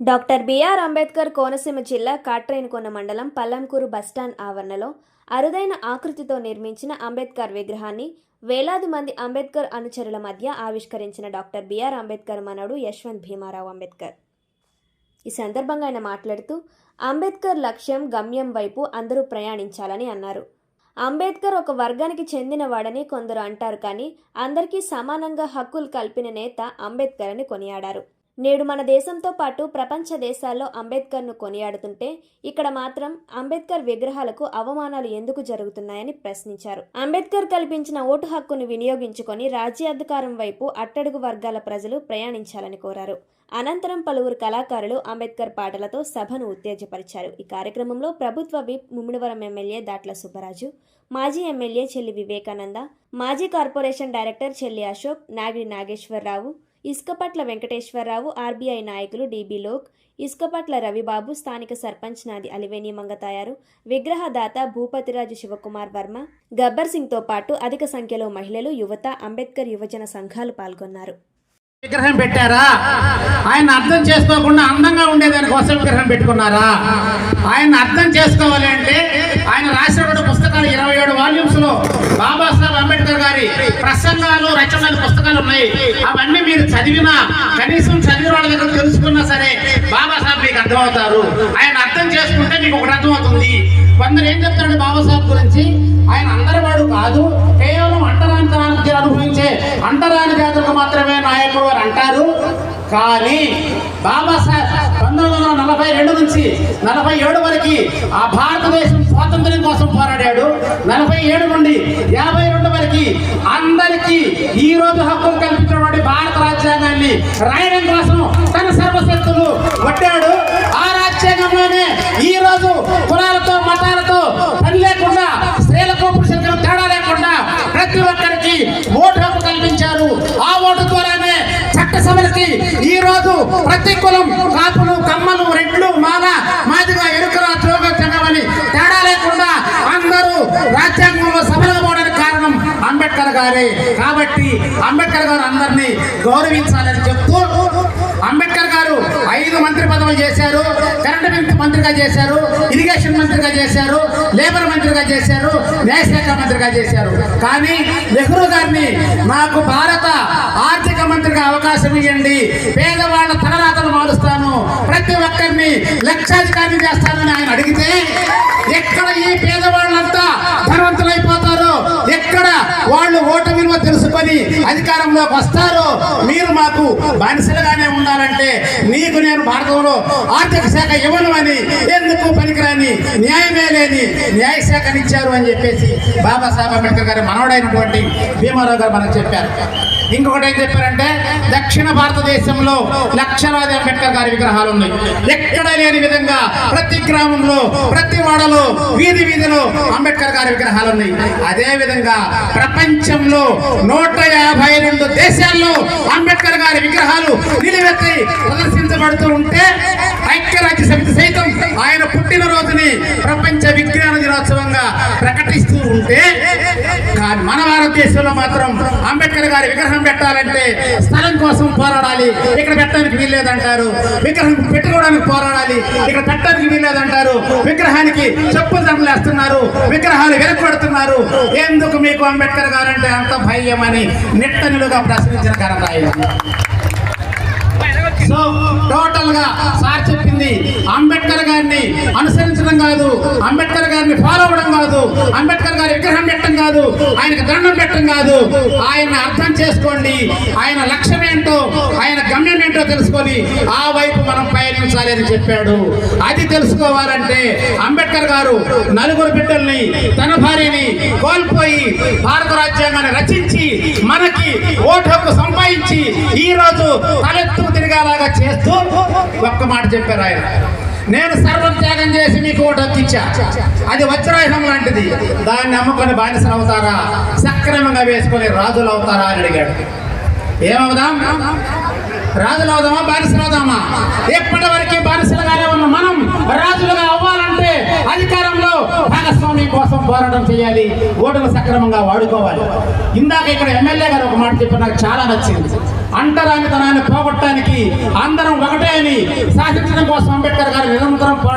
Doctor BR Ambedkar Konaseema జిల్లా కాట్రేనికొండ మండలం Pallamkuru bus stand ఆవరణలో అరుదైన ఆకృతితో నిర్మించిన అంబేద్కర్ విగ్రహాన్ని వేలాది మంది అంబేద్కర్ అనుచరుల మధ్య ఆవిష్కరించిన డాక్టర్ బిఆర్ అంబేద్కర్ మనవడు యశ్వంత్ భీమారావు అంబేద్కర్. ఈ సందర్భంగా ఆయన మాట్లాడుతూ అంబేద్కర్ లక్ష్యం గమ్యం వైపు అందరూ ప్రయాణించాలని అన్నారు. అంబేద్కర్ ఒక వర్గానికి చెందినవాడని కొందరు అంటారు కానీ అందరికీ సమానంగా హక్కులు కల్పిన నేత అంబేద్కర్ అని కొనియాడారు. నేడు మన దేశంతో పాటు ప్రపంచ దేశాల్లో అంబేద్కర్ను కొనియాడుతుంటే ఇక్కడ మాత్రం అంబేద్కర్ విగ్రహాలకు అవమానాలు ఎందుకు జరుగుతున్నాయని ప్రశ్నించారు. అంబేద్కర్ కల్పించిన ఓటు హక్కును వినియోగించుకొని రాజ్యాధికారం వైపు అట్టడుగు వర్గాల ప్రజలు ప్రయాణించాలని కోరారు. అనంతరం పలువురు కళాకారులు అంబేద్కర్ పాటలతో సభను ఉత్తేజపరిచారు. ఈ కార్యక్రమంలో ప్రభుత్వ విప్ ముమ్మిడివరం ఎమ్మెల్యే దాట్ల సుబ్బరాజు మాజీ ఎమ్మెల్యే చెల్లి వివేకానంద మాజీ corporation director Chelli Ashok Nagidi Nageswara Rao Isukapatla Venkateswara Rao RBI నాయకులు డీబీ లోక్ ఇసుకపట్ల రవిబాబు స్థానిక సర్పంచ్ నాది అలివేని మంగతాయారు విగ్రహదాత భూపతిరాజు శివకుమార్ వర్మ గబ్బర్ సింగ్తో పాటు అధిక సంఖ్యలో మహిళలు యువత అంబేద్కర్ యువజన సంఘాలు పాల్గొన్నారు. విగ్రహం పెట్టారా? ఆయన అర్థం చేసుకోకుండా అందంగా ఉండేదాని కోసం విగ్రహం పెట్టుకున్నారా? ఆయన అర్థం చేసుకోవాలి అంటే ఆయన రాసినటువంటి పుస్తకాలు ఇరవై ఏడు వాల్యూమ్స్లో బాబాసాహెబ్ అంబేద్కర్ గారి ప్రసంగాలు రచనలు పుస్తకాలు ఉన్నాయి. అవన్నీ మీరు చదివినా కనీసం చదివిన వాళ్ళ దగ్గర తెలుసుకున్నా సరే బాబాసాహెబ్ మీకు అర్థమవుతారు. ఆయన అర్థం చేసుకుంటే మీకు ఒకటి అర్థమవుతుంది. కొందరు ఏం చెప్తారంటే బాబాసాహెబ్ గురించి? ఆయన అందరి వాడు కాదు కేవలం అంటరాని అనుభవించే అంటరాని జాతులకు మాత్రమే అంటారు. కానీ బాబా పంతొమ్మిది వందల నలభై రెండు నుంచి నలభై ఏడు వరకు ఆ భారతదేశం స్వాతంత్ర్యం కోసం పోరాడాడు. నలభై ఏడు నుండి యాభై రెండు వరకు అందరికీ ఈ రోజు హక్కులు కల్పించినటువంటి భారత రాజ్యాంగాన్ని రాయడం కోసం తన సర్వశక్తులు కొట్టాడు ఈ రోజు ప్రతి కులం కాపులు కమ్మలు రెడ్లు మాల మాదిగా ఎరుకల చోగ చెంగమని తేడా లేకుండా అందరూ రాజ్యాంగంలో సభలో పోవడానికి కారణం అంబేద్కర్ గారే. కాబట్టి అంబేద్కర్ గారు అందరినీ గౌరవించాలని చెప్తూ అంబేద్కర్ గారు ఐదు మంత్రి పదవులు చేశారు కరెంట్ మంత్రిగా చేశారు ఇరిగేషన్ మంత్రిగా చేశారు లేబర్ మంత్రిగా చేశారు న్యాయశాఖ మంత్రిగా చేశారు. కానీ నెహ్రూ గారిని నాకు భారత అవకాశం పేదవాళ్ళ తలరాతలు మారుస్తాను. ప్రతి ఒక్కరిని లక్షాధికారిని చేస్తానని ఆయన అడిగితే ఎక్కడ ఈ పేదవాళ్ళంతా ధనవంతులైపోతారో ఎక్కడ వాళ్ళు ఓటు విలువ తెలుసుకొని అధికారంలోకి వస్తారో మీరు మాకు బానిసలుగానే ఉండాలంటే నీకు నేను భారతంలో ఆర్థిక శాఖ ఇవ్వను అని ఎందుకు పనికిరాని న్యాయమే లేని న్యాయ శాఖనిచ్చారు అని చెప్పేసి బాబాసాహెబ్ అంబేద్కర్ గారి మనవడైనటువంటి భీమారావు గారు మనకు చెప్పారు. ఇంకొకటి ఏం చెప్పారంటే దక్షిణ భారతదేశంలో లక్షలాది అంబేద్కర్ గారి విగ్రహాలు ఉన్నాయి. ఎక్కడ లేని విధంగా ప్రతి గ్రామంలో ప్రతి వాడలో వీధి వీధిలో అంబేద్కర్ గారి విగ్రహాలు ఉన్నాయి. అదే విధంగా ప్రపంచంలో నూట యాభై రెండు దేశాల్లో అంబేద్కర్ గారి విగ్రహాలు నిలువెత్తి ప్రదర్శించబడుతూ ఉంటే ఐక్యరాజ్య సమితి సైతం ఆయన పుట్టినరోజుని ప్రపంచ విజ్ఞాన దినోత్సవంగా ప్రకటిస్తూ ఉంటే కానీ మన భారతదేశంలో మాత్రం అంబేద్కర్ గారి విగ్రహం పెట్టాలంటే స్థలం కోసం పోరాడాలి. ఇక్కడ పెట్టడానికి వీల్లేదంటారు. విగ్రహం పెట్టుకోవడానికి పోరాడాలి. ఇక్కడ పెట్టడానికి వీల్లేదంటారు. విగ్రహానికి చెప్పులు దండలు విగ్రహాలు వెనకబడుతున్నారు ఎందుకు మీకు అంబేద్కర్ గారు అంటే అంత భయం అని నిట్టనులుగా ప్రశ్నించిన ఘనత సో టోటల్గా సార్ చెప్పింది అంబేద్కర్ గారిని అనుసరించడం కాదు అంబేద్కర్ గారిని ఫాలో అవ్వడం కాదు అంబేద్కర్ కాదు ఆయనకు దండం పెట్టడం కాదు. ఆయన అర్థం చేసుకోండి. ఆయన లక్ష్యం ఏంటో ఆయన గమ్యం ఏంటో తెలుసుకొని ఆ వైపు మనం పయనించాలి అని చెప్పాడు. అది తెలుసుకోవాలంటే అంబేద్కర్ గారు నలుగురు బిడ్డల్ని తన భార్యని కోల్పోయి భారత రాజ్యాంగాన్ని రచించి మనకి ఓటు హక్కు సంపాదించి ఈ రోజు తలెత్తు తిరిగేలాగా చేస్తూ ఒక్క మాట చెప్పారు ఆయన. నేను సర్వం త్యాగం చేసి మీకు ఒకటి వచ్చిచ్చా అది వజ్రాయుధం లాంటిది. దాన్ని అమ్ముకొని బానిసలు అవుతారా? సక్రమంగా వేసుకొని రాజులు అవుతారా అని అడిగాడు. ఏమవుదాం? రాజులు అవుదామా? బానిసలు అవుదామా? ఎప్పటి వరకు బానిసలుగానే ఉన్న? మనం రాజులుగా అవ్వాలంటే అధికారంలో భాగస్వామి కోసం పోరాటం చేయాలి. ఓటును సక్రమంగా వాడుకోవాలి. ఇందాక ఇక్కడ ఎమ్మెల్యే గారు ఒక మాట చెప్పి నాకు చాలా నచ్చింది. అంటరానితనాన్ని పోగొట్టడానికి అందరం ఒకటే అని శాసించడం కోసం అంబేద్కర్ గారు నిరంతరం పోరాడారు